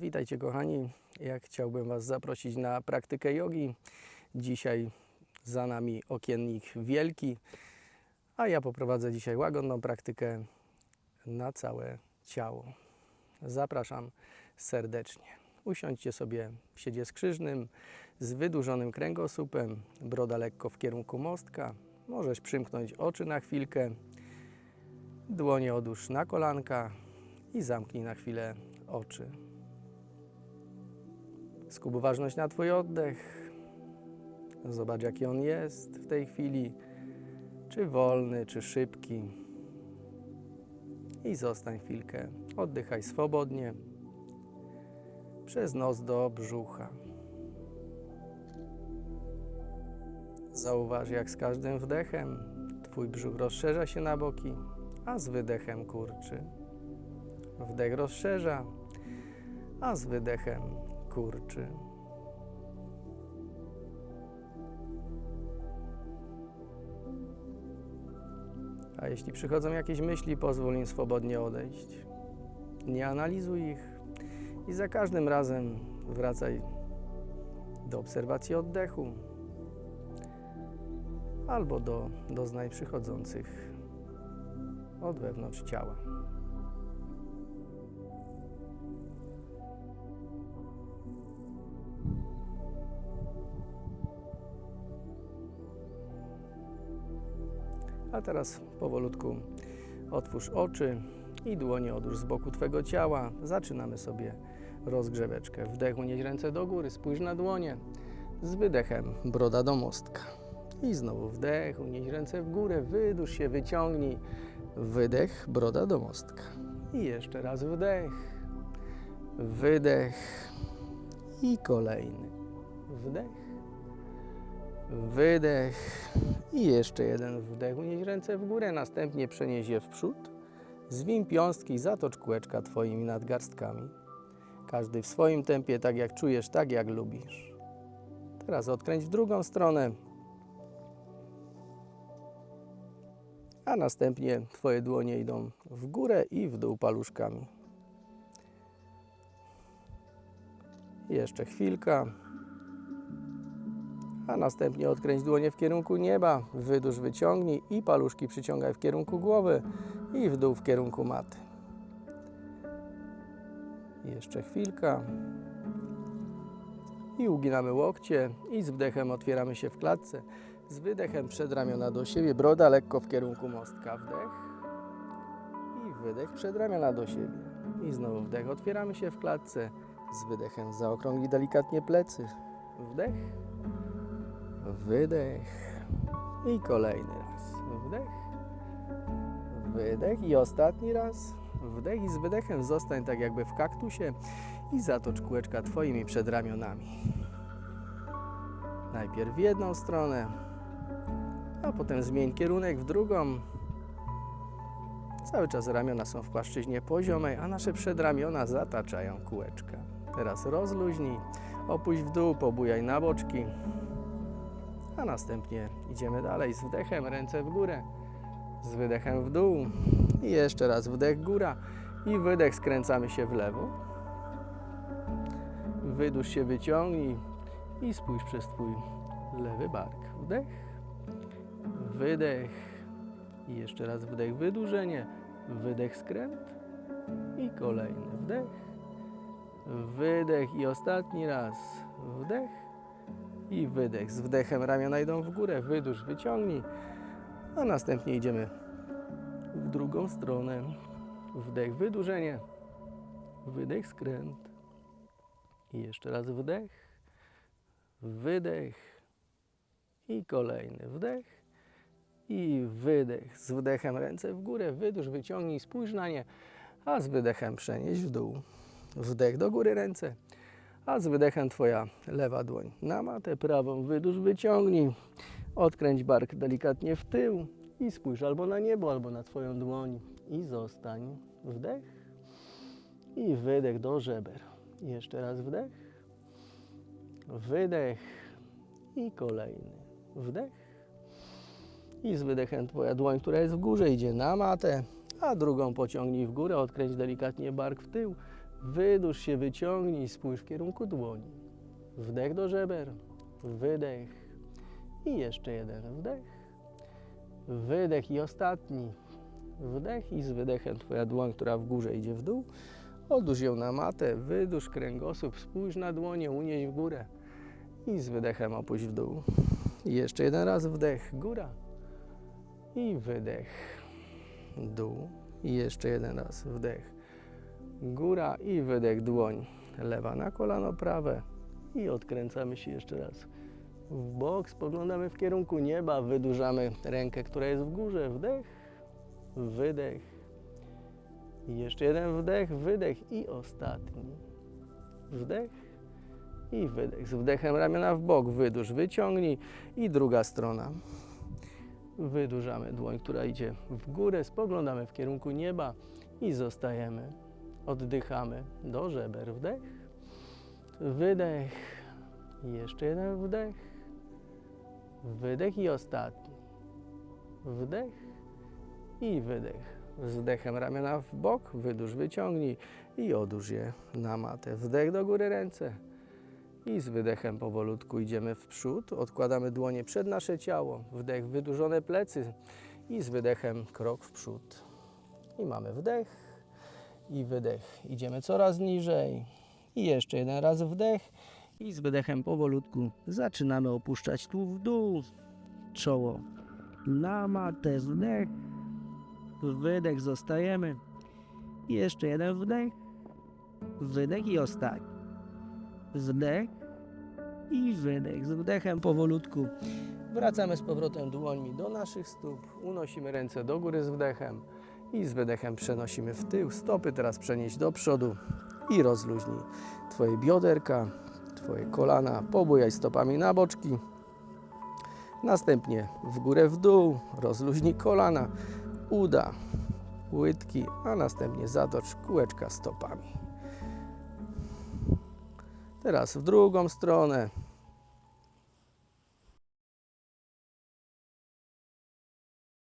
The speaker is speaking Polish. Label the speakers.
Speaker 1: Witajcie kochani. Ja chciałbym Was zaprosić na praktykę jogi. Dzisiaj za nami okiennik wielki, a ja poprowadzę dzisiaj łagodną praktykę na całe ciało. Zapraszam serdecznie. Usiądźcie sobie w siedzie skrzyżnym z wydłużonym kręgosłupem, broda lekko w kierunku mostka. Możesz przymknąć oczy na chwilkę, dłonie odłóż na kolanka i zamknij na chwilę oczy. Skup uważność na Twój oddech. Zobacz, jaki on jest w tej chwili. Czy wolny, czy szybki. I zostań chwilkę. Oddychaj swobodnie. Przez nos do brzucha. Zauważ, jak z każdym wdechem Twój brzuch rozszerza się na boki, a z wydechem kurczy. Wdech rozszerza, a z wydechem kurczy. A jeśli przychodzą jakieś myśli, pozwól im swobodnie odejść. Nie analizuj ich i za każdym razem wracaj do obserwacji oddechu albo do doznań przychodzących od wewnątrz ciała. A teraz powolutku otwórz oczy i dłonie odłóż z boku Twego ciała. Zaczynamy sobie rozgrzeweczkę. Wdech, unieś ręce do góry, spójrz na dłonie. Z wydechem broda do mostka. I znowu wdech, unieś ręce w górę, wydłuż się, wyciągnij. Wydech, broda do mostka. I jeszcze raz wdech, wydech i kolejny. Wdech, wydech i jeszcze jeden wdech. Unieś ręce w górę, następnie przenieś je w przód. Zwin piąstki i zatocz kółeczka Twoimi nadgarstkami. Każdy w swoim tempie, tak jak czujesz, tak jak lubisz. Teraz odkręć w drugą stronę. A następnie Twoje dłonie idą w górę i w dół paluszkami. Jeszcze chwilka a następnie odkręć dłonie w kierunku nieba, wydłuż, wyciągnij i paluszki przyciągaj w kierunku głowy i w dół w kierunku maty. Jeszcze chwilka. I uginamy łokcie i z wdechem otwieramy się w klatce. Z wydechem przedramiona do siebie, broda lekko w kierunku mostka. Wdech i wydech przedramiona do siebie. I znowu wdech, otwieramy się w klatce. Z wydechem zaokrągli delikatnie plecy. Wdech wydech i kolejny raz. Wdech, wydech i ostatni raz. Wdech i z wydechem zostań tak jakby w kaktusie i zatocz kółeczka Twoimi przedramionami. Najpierw w jedną stronę, a potem zmień kierunek w drugą. Cały czas ramiona są w płaszczyźnie poziomej, a nasze przedramiona zataczają kółeczka. Teraz rozluźnij, opuść w dół, pobujaj na boczki a następnie idziemy dalej z wdechem, ręce w górę, z wydechem w dół. I jeszcze raz wdech góra. I wydech skręcamy się w lewo. Wydłuż się, wyciągnij. I spójrz przez Twój lewy bark. Wdech, wydech. I jeszcze raz wdech, wydłużenie, wydech, skręt. I kolejny wdech, wydech i ostatni raz wdech i wydech. Z wdechem ramiona idą w górę, wydłuż, wyciągnij, a następnie idziemy w drugą stronę. Wdech, wydłużenie, wydech, skręt. I jeszcze raz wdech, wydech. I kolejny wdech. I wydech. Z wdechem ręce w górę, wydłuż, wyciągnij, spójrz na nie, a z wydechem przenieś w dół. Wdech do góry ręce, a z wydechem Twoja lewa dłoń. Na matę, prawą wydłuż, wyciągnij, odkręć bark delikatnie w tył i spójrz albo na niebo, albo na Twoją dłoń. I zostań. Wdech. I wydech do żeber. Jeszcze raz wdech, wydech. I kolejny wdech. I z wydechem Twoja dłoń, która jest w górze, idzie na matę, a drugą pociągnij w górę, odkręć delikatnie bark w tył, Wydłuż się, wyciągnij, spójrz w kierunku dłoni. Wdech do żeber, wydech i jeszcze jeden wdech. Wydech i ostatni wdech i z wydechem twoja dłoń, która w górze idzie w dół. Odłóż ją na matę, wydłuż kręgosłup, spójrz na dłonie, unieś w górę i z wydechem opuść w dół. I jeszcze jeden raz wdech, góra i wydech, dół. I jeszcze jeden raz wdech, góra i wydech, dłoń. Lewa na kolano prawe. I odkręcamy się jeszcze raz. W bok, spoglądamy w kierunku nieba, wydłużamy rękę, która jest w górze, wdech, wydech. I jeszcze jeden wdech, wydech i ostatni. Wdech i wydech. Z wdechem ramiona w bok, wydłuż, wyciągnij. I druga strona. Wydłużamy dłoń, która idzie w górę, spoglądamy w kierunku nieba i zostajemy. Oddychamy do żeber. Wdech, wydech. Jeszcze jeden wdech. Wydech i ostatni. Wdech i wydech. Wdechem ramiona w bok, wydłuż, wyciągnij i odłóż je na matę. Wdech do góry ręce. I z wydechem powolutku idziemy w przód. Odkładamy dłonie przed nasze ciało. Wdech, wydłużone plecy. I z wydechem krok w przód. I mamy wdech i wydech. Idziemy coraz niżej. I jeszcze jeden raz wdech. I z wydechem powolutku zaczynamy opuszczać tu w dół. Czoło na matę. Wdech. Wydech. Zostajemy. I jeszcze jeden wdech. Wydech i ostatni. Wdech i wydech. Z wdechem powolutku wracamy z powrotem dłońmi do naszych stóp. Unosimy ręce do góry z wdechem i z wydechem przenosimy w tył. Stopy teraz przenieść do przodu i rozluźnij Twoje bioderka, Twoje kolana. Pobujaj stopami na boczki. Następnie w górę, w dół. Rozluźnij kolana, uda, łydki, a następnie zatocz kółeczka stopami. Teraz w drugą stronę.